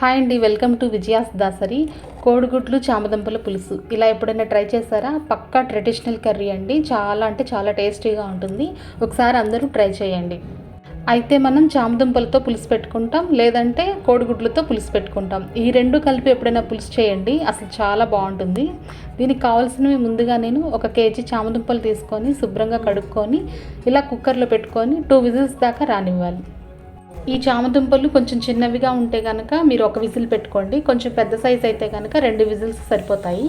Hi అండి welcome to Vijaya's Dasari. కోడిగుడ్లు చామదుంపల పులుసు. ఇలా ఎప్పుడైనా ట్రై చేస్తారా పక్కా ట్రెడిషనల్ కర్రీ అండి. చాలా అంటే చాలా టేస్టీగా ఉంటుంది. ఒకసారి అందరూ ట్రై చేయండి. అయితే మనం చామదుంపలతో పులుసు పెట్టుకుంటాం లేదంటే కోడిగుడ్లతో పులుసు పెట్టుకుంటాం. ఈ రెండు కలిపి ఎప్పుడైనా పులుసు చేయండి. అసలు చాలా బాగుంటుంది. దీనికి కావాల్సినవి ముందుగా నేను ఒక కేజీ చామదుంపలు తీసుకొని శుభ్రంగా కడుక్కొని ఇలా కుక్కర్లో పెట్టుకొని టూ విజిల్స్ దాకా రానివ్వాలి. ఈ చామదుంపలు కొంచెం చిన్నవిగా ఉంటే కనుక మీరు ఒక విజిల్ పెట్టుకోండి. కొంచెం పెద్ద సైజ్ అయితే కనుక రెండు విజిల్స్ సరిపోతాయి.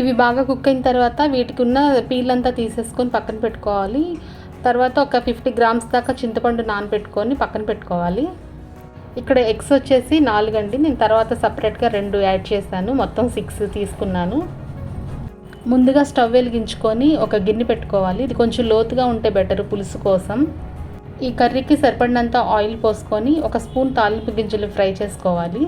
ఇవి బాగా కుక్ అయిన తర్వాత వీటికి ఉన్న పీల్ అంతా తీసేసుకొని పక్కన పెట్టుకోవాలి. తర్వాత ఒక ఫిఫ్టీ గ్రామ్స్ దాకా చింతపండు నానబెట్టుకొని పక్కన పెట్టుకోవాలి. ఇక్కడ ఎగ్స్ వచ్చేసి నాలుగండి. నేను తర్వాత సపరేట్గా రెండు యాడ్ చేశాను. మొత్తం సిక్స్ తీసుకున్నాను. ముందుగా స్టవ్ వెలిగించుకొని ఒక గిన్నె పెట్టుకోవాలి. ఇది కొంచెం లోతుగా ఉంటే బెటర్ పులుసు కోసం. ఈ కర్రీకి సరిపడినంత ఆయిల్ పోసుకొని ఒక స్పూన్ తాలింపు గింజలు ఫ్రై చేసుకోవాలి.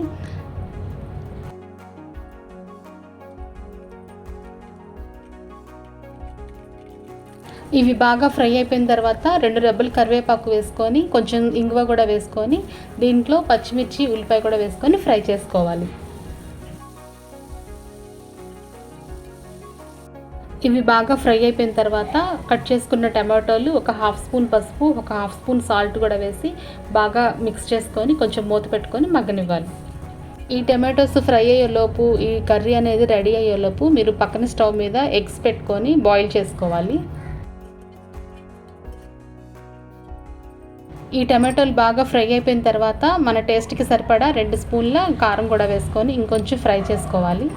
ఇవి బాగా ఫ్రై అయిపోయిన తర్వాత రెండు రెబ్బలు కరివేపాకు వేసుకొని కొంచెం ఇంగువ కూడా వేసుకొని దీంట్లో పచ్చిమిర్చి ఉల్లిపాయ కూడా వేసుకొని ఫ్రై చేసుకోవాలి. ఇవి బాగా ఫ్రై అయిపోయిన తర్వాత కట్ చేసుకున్న టమాటోలు ఒక హాఫ్ స్పూన్ పసుపు ఒక హాఫ్ స్పూన్ సాల్ట్ కూడా వేసి బాగా మిక్స్ చేసుకొని కొంచెం మూత పెట్టుకొని మగ్గనివ్వాలి. ఈ టమాటోస్ ఫ్రై అయ్యేలోపు ఈ కర్రీ అనేది రెడీ అయ్యేలోపు మీరు పక్కన స్టవ్ మీద ఎగ్స్ పెట్టుకొని బాయిల్ చేసుకోవాలి. ఈ టమాటోలు బాగా ఫ్రై అయిపోయిన తర్వాత మన టేస్ట్కి సరిపడా రెండు స్పూన్ల కారం కూడా వేసుకొని ఇంకొంచెం ఫ్రై చేసుకోవాలి.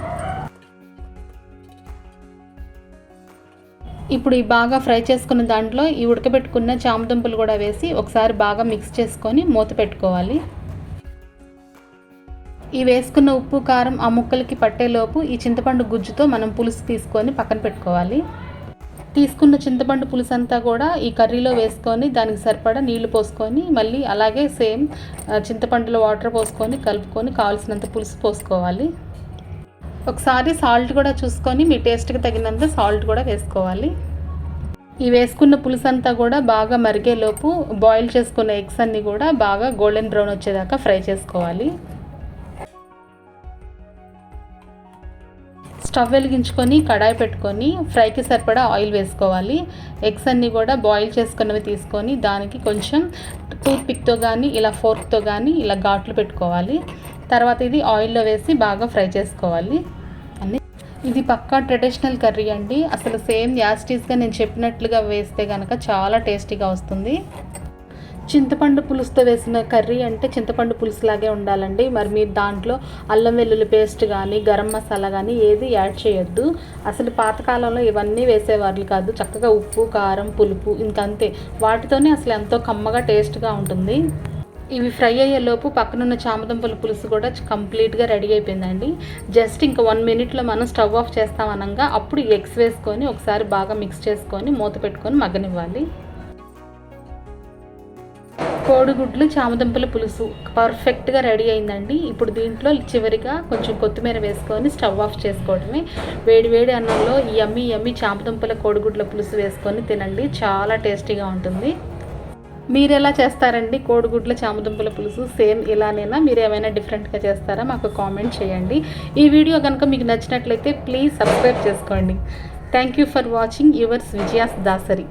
ఇప్పుడు ఈ బాగా ఫ్రై చేసుకున్న దాంట్లో ఈ ఉడకబెట్టుకున్న చామదుంపలు కూడా వేసి ఒకసారి బాగా మిక్స్ చేసుకొని మూత పెట్టుకోవాలి. ఈ వేసుకున్న ఉప్పు కారం ఆ ముక్కలకి పట్టేలోపు ఈ చింతపండు గుజ్జుతో మనం పులుసు తీసుకొని పక్కన పెట్టుకోవాలి. తీసుకున్న చింతపండు పులుసు అంతా కూడా ఈ కర్రీలో వేసుకొని దానికి సరిపడా నీళ్ళు పోసుకొని మళ్ళీ అలాగే సేమ్ చింతపండులో వాటర్ పోసుకొని కలుపుకొని కావాల్సినంత పులుసు పోసుకోవాలి. ఒకసారి సాల్ట్ కూడా చూసుకొని మీ టేస్ట్కి తగినంత సాల్ట్ కూడా వేసుకోవాలి. ఈ వేసుకున్న పులుసు అంతా కూడా బాగా మరిగేలోపు బాయిల్ చేసుకున్న ఎగ్స్ అన్నీ కూడా బాగా గోల్డెన్ బ్రౌన్ వచ్చేదాకా ఫ్రై చేసుకోవాలి. స్టవ్ వెలిగించుకొని కడాయి పెట్టుకొని ఫ్రైకి సరిపడా ఆయిల్ వేసుకోవాలి. ఎగ్స్ అన్నీ కూడా బాయిల్ చేసుకున్నవి తీసుకొని దానికి కొంచెం టూత్ పిక్తో కానీ ఇలా ఫోర్క్తో కానీ ఇలా ఘాట్లు పెట్టుకోవాలి. తర్వాత ఇది ఆయిల్లో వేసి బాగా ఫ్రై చేసుకోవాలి. ఇది పక్కా ట్రెడిషనల్ కర్రీ అండి. అసలు సేమ్ యాస్టీస్గా నేను చెప్పినట్లుగా వేస్తే కనుక చాలా టేస్టీగా వస్తుంది. చింతపండు పులుసుతో వేసిన కర్రీ అంటే చింతపండు పులుసు లాగే ఉండాలండి. మరి మీరు దాంట్లో అల్లం వెల్లుల్లి పేస్ట్ కానీ గరం మసాలా కానీ ఏది యాడ్ చేయొద్దు. అసలు పాతకాలంలో ఇవన్నీ వేసేవాళ్ళు కాదు. చక్కగా ఉప్పు కారం పులుపు ఇంకంతే. వాటితోనే అసలు ఎంతో కమ్మగా టేస్ట్గా ఉంటుంది. ఇవి ఫ్రై అయ్యేలోపు పక్కనున్న చామదుంపల పులుసు కూడా కంప్లీట్గా రెడీ అయిపోయిందండి. జస్ట్ ఇంకా వన్ మినిట్లో మనం స్టవ్ ఆఫ్ చేస్తామనగా అప్పుడు ఎగ్స్ వేసుకొని ఒకసారి బాగా మిక్స్ చేసుకొని మూత పెట్టుకొని మగ్గనివ్వాలి. కోడిగుడ్లు చామదుంపల పులుసు పర్ఫెక్ట్గా రెడీ అయిందండి. ఇప్పుడు దీంట్లో చివరిగా కొంచెం కొత్తిమీర వేసుకొని స్టవ్ ఆఫ్ చేసుకోవడమే. వేడి వేడి అన్నంలో ఈ ఎమ్మి ఎమ్మి చామదుంపల కోడిగుడ్ల పులుసు వేసుకొని తినండి. చాలా టేస్టీగా ఉంటుంది. మీరు ఎలా చేస్తారండి? కోడిగుడ్ల చామదుంపల పులుసు సేమ్ ఇలానేనా? మీరు ఏమైనా డిఫరెంట్గా చేస్తారా? మాకు కామెంట్ చేయండి. ఈ వీడియో కనుక మీకు నచ్చినట్లయితే ప్లీజ్ సబ్స్క్రైబ్ చేసుకోండి. Thank you for watching yours Vijaya's Dasari.